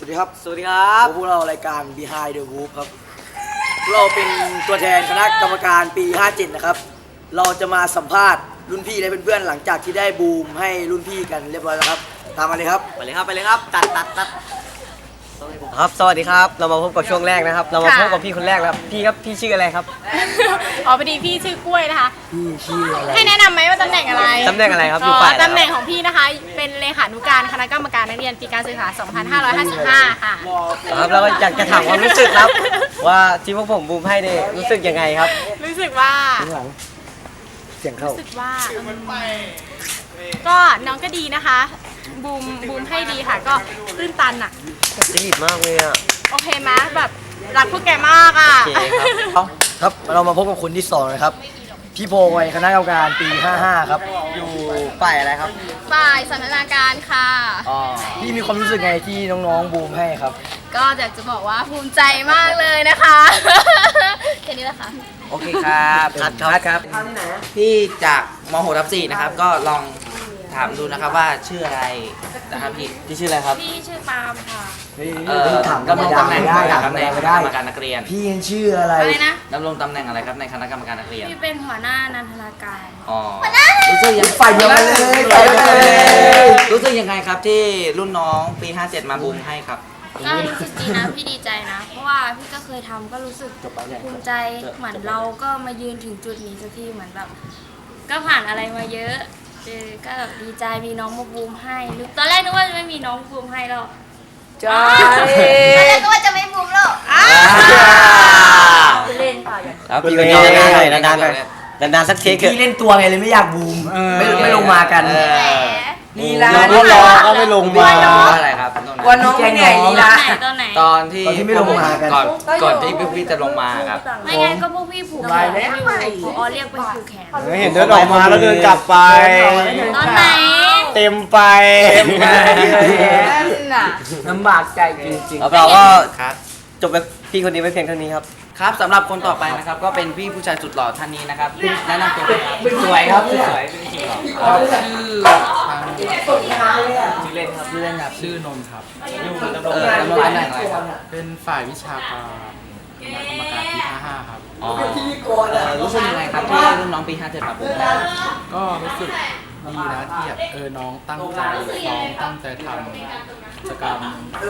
สวัสดีครับสวัสดีครับพวกเรารายการ Behind the Whoop ครับพวกเราเป็นตัวแทนคณะกรรมการปี 57 นะครับ เราจะมาสัมภาษณ์รุ่นพี่และเพื่อนๆ หลังจากที่ได้บูมให้รุ่นพี่กันเรียบร้อยแล้วครับ ตามมาเลยครับ ไปเลยครับ ไปเลยครับ ตัดตัดตัด ครับสวัสดีครับ เรามาพบกับช่วงแรกนะครับ เรามาพบกับพี่คนแรกแล้วครับพี่ครับพี่ชื่ออะไรครับอ๋อพอดีพี่ชื่อกล้วยนะคะ พี่ชื่ออะไรให้แนะนำไหมว่าตำแหน่งอะไรตำแหน่งอะไรครับอยู่ฝ่ายอะไรครับตำแหน่งของพี่นะคะ เป็นเลขานุการคณะกรรมการนักเรียนปีการศึกษา 2555 ค่ะครับแล้วก็อยากจะถามความรู้สึกครับ ว่าที่พวกผมบูมให้เนี่ยรู้สึกยังไงครับ รู้สึกว่าข้างหลังเสียงเข้ารู้สึกว่าอืมก็น้องก็ดีนะคะ บูมบูมให้ดีค่ะ ก็ตื้นตันอะดีมากเลยอะโอเคไหมแบบรักพวกแกมากอะโอเคครับ ครับ เรามาพบกับคนที่สองนะครับ พี่โพวัยคณะกรรมการปี 55 ครับ อยู่ฝ่ายอะไรครับฝ่ายสันทนาการค่ะ อ๋อพี่มีความรู้สึกไงที่น้องๆบูมให้ครับ ก็อยากจะบอกว่าภูมิใจมากเลยนะคะ แค่นี้แหละค่ะ โอเคครับคัดครับ ครับ พี่จากม .6 ทับ4นะครับ ก็ลอง ถามดูนะครับว่าชื่ออะไรนะครับพี่พี่ชื่ออะไรครับพี่ชื่อปาล์มค่ะ เอ่อถามดำรงตำแหน่งไม่ได้อะไรครับถามในไม่คณะได้กรรมการนักเรียนพี่ยังชื่ออะไรอะไรนะดำรงตำแหน่งอะไรครับในคณะกรรมการนักเรียน พี่เป็นหัวหน้านันทนาการ อ๋อรู้สึกยังฝ่ายเดียวกันเลยฝ่ายเดียวกันเลยรู้สึกยังไงครับที่รุ่นน้องปี 57 มาบูมให้ครับก็รู้สึกดีนะพี่ดีใจนะ เพราะว่าพี่ก็เคยทำก็รู้สึกภูมิใจเหมือนเราก็มายืนถึงจุดนี้สักทีเหมือนแบบ ก็ผ่านอะไรมาเยอะ เออก็แบบดีใจมีน้องมาบูมให้นึกตอนแรกนึกว่าจะไม่มีน้องบูมให้แล้วใช่ตอนแรกนึกว่าจะไม่บูมแล้วเล่นค่ะครับเป็นพี่ไงก็นานๆหน่อยนานๆหน่อยนานๆสักเทคเถอะ พี่เล่นตัวไงเลยไม่อยากบูม ไม่ไม่ลงมากัน เออ ลีลาก็รอก็ไม่ลงมา อะไรครับวันน้องไม่เหนื่อยลีตอละนไหนตอนไหน ตอนที่ตอนที่ไม่ลงมากัน ก่อนก่อนที่พี่ๆจะลงมาครับ ไม่งั้นก็พวกพี่ผูกแขนอยู่อ๋อเรียกไปผูกแขน เห็นเดินออกมาแล้วเดินกลับไป ตอนไหน เต็มไปลำบากใจจริง แล้วเราก็ครับจบไปพี่คนนี้ไม่เพียงเท่านี้ครับ ครับสำหสุดต่อไปนะครับ ก็เป็นพี่ผู้ชายสุดหล่อท่านนี้นะครับแนะนำตัวเลยครับสวยครับสวยเป็น สุดหล่อชื่อเล่นครับชื่อเล่นครับชื่อนนท์ครับเออดำรงตำแหน่งอะไรครับเป็นฝ่ายวิชาการคณะกรรมการปี55ครับอ๋อเอ่อรู้สึกยังไงครับที่รุ่นน้องปี57มาปุ๊บก็รู้สึกดีนะที่แบบเออน้องตั้งใจซ้อมตั้งใจทำกิ จกรรม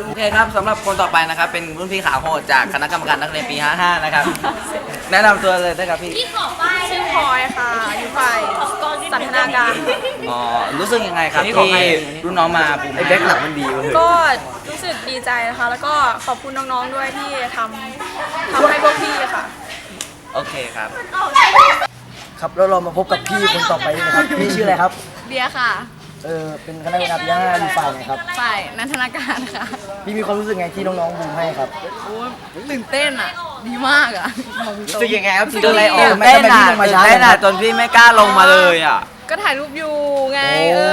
โอเคครับสำหรับคนต่อไปนะครับเป็นรุ่นพี่ขาโหดจากคณะกรรมการนักเรียนปี 55 นะครับ แนะนำตัวเลยได้ครับพี่ชื่อพลอยค่ะอยู่ฝ่ายสันทนาการอ๋อรู้สึกยังไงครับที่รุ่นน้องมาปุ๊บไอ้แบ็คหลังมันดีวะก็รู้สึกดีใจนะคะ แล้วก็ขอบคุณน้องๆด้วยที่ทำทำให้พวกพี่ค่ะ โอเคครับๆครับแล้วเรามาพบกับพี่คนต่อไปนะครับพี่ชื่ออะไรครับ เบียร์ค่ะ เออเป็นคณะกรรมการปีห้าอยู่ฝ่ายไหนครับฝ่ายนันทนาการค่ะพี่มีความรู้สึกไงที่น้องๆบูมให้ครับโอ้ตื่นเต้นอะ ดีมากอะบอกตรู้รงสึกยังไงครับตื่นเต้นเออเต้นอะทำไมพี่ลงมาตื่นช้าเต้นอะจังจนพี่ไม่กล้าลงมาเลยอะ ก็ถ่ายรูปอยู่ไงโอ้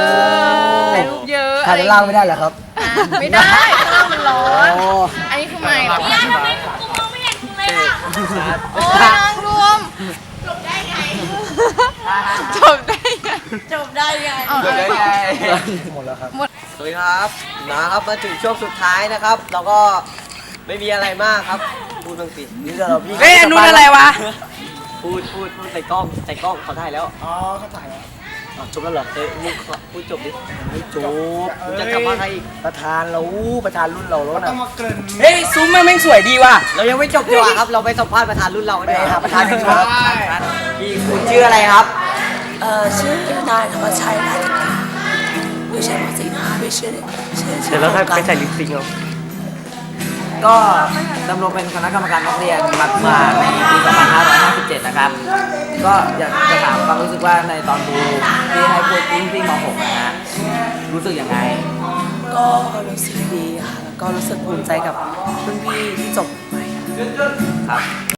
เออถ่ายรูปเยอะถ่ายด้านล่างไม่ได้เหรอครับอะไม่ได้ข้างล่างมันร้อนโอ้อันนี้คือใหม่เนี่ยทำไมมุมมองไม่เห็นมุมเลยล่ะ โอ้ยนางรวมจบได้ไงจบได้ไง จบได้ไงเอาเอาเอาหมดแล้วครับสวัสดีครับนะครับมาถึงช่วงสุดท้ายนะครับเราก็ไม่มีอะไรมากครับ พูดบ้างสินี่จะเราพี่เฮ้ยอันนู้นอะไรวะ พูดพูดพูดใส่กล้องใส่กล้องเขาได้แล้ว อ๋อเขาถ่ายแล้วอะจบแล้วเหรอเออมึงขอพูดจบดิไม่จบมึงจะกลับมาใครอีกประธานเราประธานรุ่นเราแล้วนะเฮ้ยซุ้มมันแม่งสวยดีว่ะ เรายังไม่จบดีกว่าครับ เราไปสัมภาษณ์ประธานรุ่นเรากันไปดีกว่าหาประธานกันครับพี่คุณชื่ออะไรครับ เอ่อชื่อนายธรรมชัยราชกิจไม่ใช่มาสิงหาไม่ใช่ชื่อชื่อเดี๋ยวเราไปใส่ลิปซิงค์เอาก็ดำรงเป็นคณะกรรมการนักเรียนมามาในปี2557 นะครับ ก็อยากจะถามความรู้สึกว่าในตอนดูที่ให้พูดรุ่นพี่ม .6 นะฮะรู้สึกยังไง ก็รู้สึกดีค่ะแล้วก็รู้สึกภูมิใจกับรุ่นพี่ที่จบใหม่ครับ